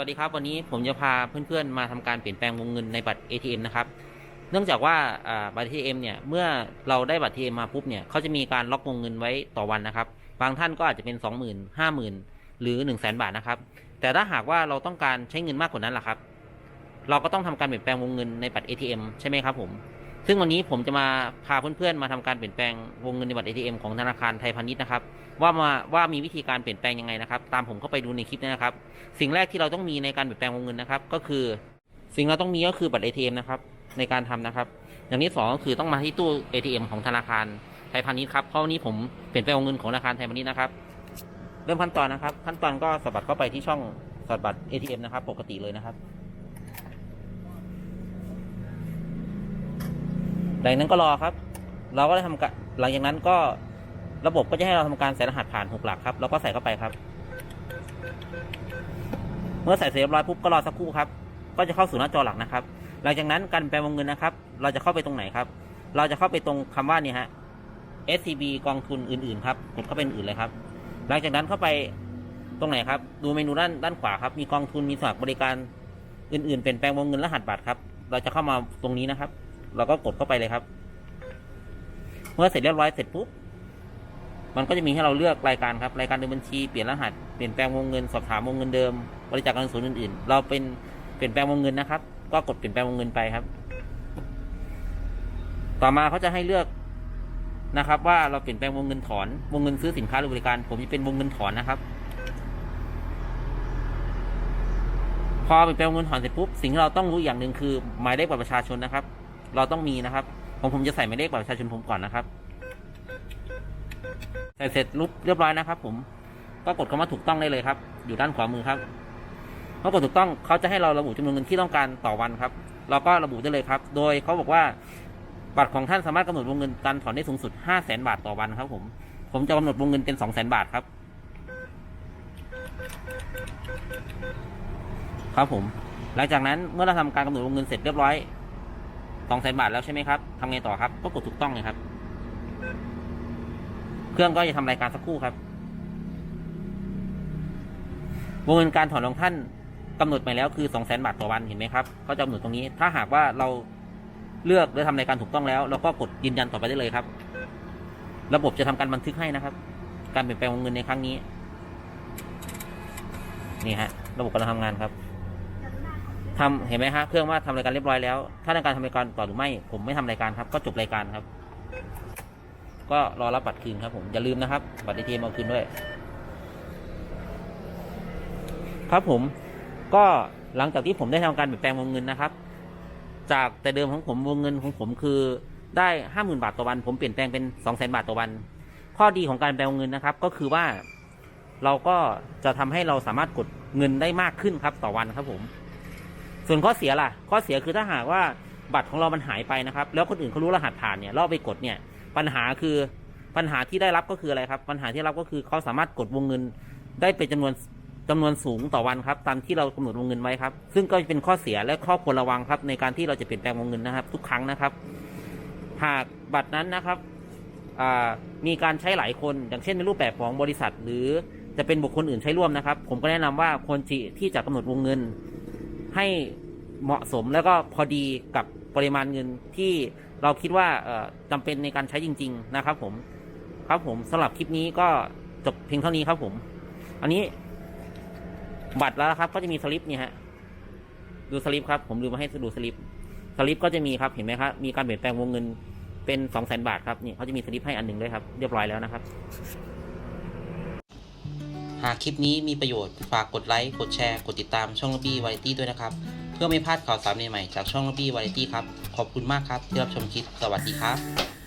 วัสดีครับวันนี้ผมจะพาเพื่อนๆมาทำการเปลี่ยนแปลงวงเงินในบัตร ATM นะครับ เนื่องจากว่าอ่าบัตร ATM เนี่ยเมื่อเราได้บัตร ATM มาปุ๊บเนี่ยเขาจะมีการล็อกวงเงินไว้ต่อวันนะครับ บางท่านก็อาจจะเป็น 20,000 50,000 หรือ 1 0 0 0 0แบาทนะครับ แต่ถ้าหากว่าเราต้องการใช้เงินมากกว่านั้นล่ะครับ เราก็ต้องทำการเปลี่ยนแปลงวงเงินในบัตร ATM ใช่ไหมครับผม ซึ่งวันนี้ผมจะมาพาเพื่อนๆมาทำการเปลี่ยนแปลงวงเงินในบัตร ATM ของธนาคารไทยพาณิชย์นะครับว่ามาว่ามีวิธีการเปลี่ยนแปลงยังไงนะครับ ตามผมเข้าไปดูในคลิปนี้นะครับ สิ่งแรกที่เราต้องมีในการเปลี่ยนแปลงวงเงินนะครับ ก็คือสิ่งเราต้องมีก็คือบัตร ATM นะครับในการทำนะครับ อย่างที่สองก็คือต้องมาที่ตู้ ATM ของธนาคารไทยพาณิชย์ครับเพราะวันนี้ผมเปลี่ยนแปลงวงเงินของธนาคารไทยพาณิชย์นะครับ เริ่มขั้นตอนนะครับ ขั้นตอนก็สบัดเข้าไปที่ช่องสอดบัตร ATM นะครับ ปกติเลยนะครับ หลังนั้นก็รอครับ เราก็ได้ทำการหลังจากนั้นก็ระบบก็จะให้เราทำการใส่รหัสผ่านหกหลักครับเราก็ใส่เข้าไปครับ เมื่อใส่เสร็จเรียบร้อยปุ๊บก็รอสักครู่ครับ ก็จะเข้าสู่หน้าจอหลักนะครับ หลังจากนั้นการแปลงวงเงินนะครับ เราจะเข้าไปตรงไหนครับ เราจะเข้าไปตรงคำว่านี่ฮะ SCB กองทุนอื่นๆครับกดเข้าไปอื่นเลยครับ หลังจากนั้นเข้าไปตรงไหนครับ ดูเมนูด้านด้านขวาครับ มีกองทุนมีสมัครบริการอื่นๆเปลี่ยนแปลงวงเงินรหัสบัตรครับ เราจะเข้ามาตรงนี้นะครับ เราก็กดเข้าไปเลยครับ เมื่อเสร็จเรียบร้อยเสร็จปุ๊บมันก็จะมีให้เราเลือกรายการครับรายการเดินบัญชีเปลี่ยนรหัสเปลี่ยนแปลงวงเงินสอบถามวงเงินเดิมบริจาคการกุศลอื่นๆ เราเป็นเปลี่ยนแปลงวงเงินนะครับ ก็กดเปลี่ยนแปลงวงเงินไปครับ ต่อมาเขาจะให้เลือกนะครับ ว่าเราเปลี่ยนแปลงวงเงินถอน วงเงินซื้อสินค้าหรือบริการ ผมจะเป็นวงเงินถอนนะครับ พอเปลี่ยนแปลงวงเงินถอนเสร็จปุ๊บสิ่งที่เราต้องรู้อย่างหนึ่งคือหมายเลขบัตรประชาชนนะครับ เราต้องมีนะครับ ผมผมจะใส่หมายเลขบัตรประชาชนผมก่อนนะครับ ใส่เสร็จรูปเรียบร้อยนะครับ ผมก็กดคำว่าถูกต้องได้เลยครับ อยู่ด้านขวามือครับเมื่อกดถูกต้องเขาจะให้เราระบุจำนวนเงินที่ต้องการต่อวันครับ เราก็ระบุได้เลยครับ โดยเขาบอกว่าบัตรของท่านสามารถกำหนดวงเงินการถอนได้สูงสุด 5 0 0แสนบาทต่อวันครับ ผม ผมจะกำหนดวงเงินเป็น 2 0 0แสนบาทครับ ครับผม หลังจากนั้นเมื่อเราทำการกำหนดวงเงินเสร็จเรียบร้อย 2 0 0แสนบาทแล้วใช่ไหมครับทำไงต่อครับ ก็กดถูกต้องเลยครับ เครื่องก็จะทำรายการสักครู่ครับวงเงินการถอนของท่านกำหนดไปแล้วคือ2 0 0 0 0 0บาทต่อวันเห็นไหมครับเขาจะกำหนดตรงนี้ ถ้าหากว่าเราเลือกและทำรายการถูกต้องแล้วเราก็กดยืนยันต่อไปได้เลยครับ ระบบจะทำการบันทึกให้นะครับ การเปลี่ยนแปลงวงเงินในครั้งนี้ นี่ฮะ ระบบกำลังทำงานครับ ทำเห็นไหมฮะเครื่องว่าทำรายการเรียบร้อยแล้ว ถ้าต้องการทำรายการต่อหรือไม่ ผมไม่ทำรายการครับ ก็จบรายการครับ ก็รอรับบัตรคืนครับผมอย่าลืมนะครับ บัตร ATM เอาคืนด้วย ครับผมก็หลังจากที่ผมได้ทำการเปลี่ยนแปลงวงเงินนะครับ จากแต่เดิมของผมวงเงินของผมคือได้ห้าหมื่นบาทต่อวัน ผมเปลี่ยนแปลงเป็นสองแสนบาทต่อวัน ข้อดีของการแปลงวงเงินนะครับ ก็คือว่าเราก็จะทำให้เราสามารถกดเงินได้มากขึ้นครับต่อวันครับผม ส่วนข้อเสียล่ะ ข้อเสียคือถ้าหากว่าบัตรของเรามันหายไปนะครับ แล้วคนอื่นเขารู้รหัสผ่านเนี่ยเราเอไปกดเนี่ย ปัญหาคือปัญหาที่ได้รับก็คืออะไรครับ ปัญหาที่รับก็คือเขาสามารถกดวงเงินได้เป็นจำนวนจำนวนสูงต่อวันครับ ตามที่เรากำหนดวงเงินไว้ครับ ซึ่งก็เป็นข้อเสียและข้อควรระวังครับ ในการที่เราจะเปลี่ยนแปลงวงเงินนะครับ ทุกครั้งนะครับ หากบัตรนั้นนะครับมีการใช้หลายคน อย่างเช่นในรูปแบบของบริษัท หรือจะเป็นบุคคลอื่นใช้ร่วมนะครับ ผมก็แนะนำว่าควรที่ที่จะกำหนดวงเงิน ให้เหมาะสมแล้วก็พอดีกับปริมาณเงินที่เราคิดว่าเอ่อจำเป็นในการใช้จริง ๆ นะครับ ผม ครับผมสำหรับคลิปนี้ก็จบเพียงเท่านี้ครับผม อันนี้บัตรแล้วครับ ก็จะมีสลิปเนี่ยฮะ ดูสลิปครับ ผมลืมมาให้ดูสลิป สลิปก็จะมีครับเห็นไหมครับมีการเปลี่ยนแปลงวงเงินเป็นสองแสนบาทครับนี่เขาจะมีสลิปให้อันหนึ่งด้วยครับ เรียบร้อยแล้วนะครับ หากคลิปนี้มีประโยชน์ฝากกดไลค์กดแชร์ กดติดตามช่องลบี้วาไรตี้ด้วยนะครับ เพื่อไม่พลาดข่าวสารใหม่ๆจากช่องลบี้วาไรตี้ครับ ขอบคุณมากครับที่รับชมคลิปสวัสดีครับ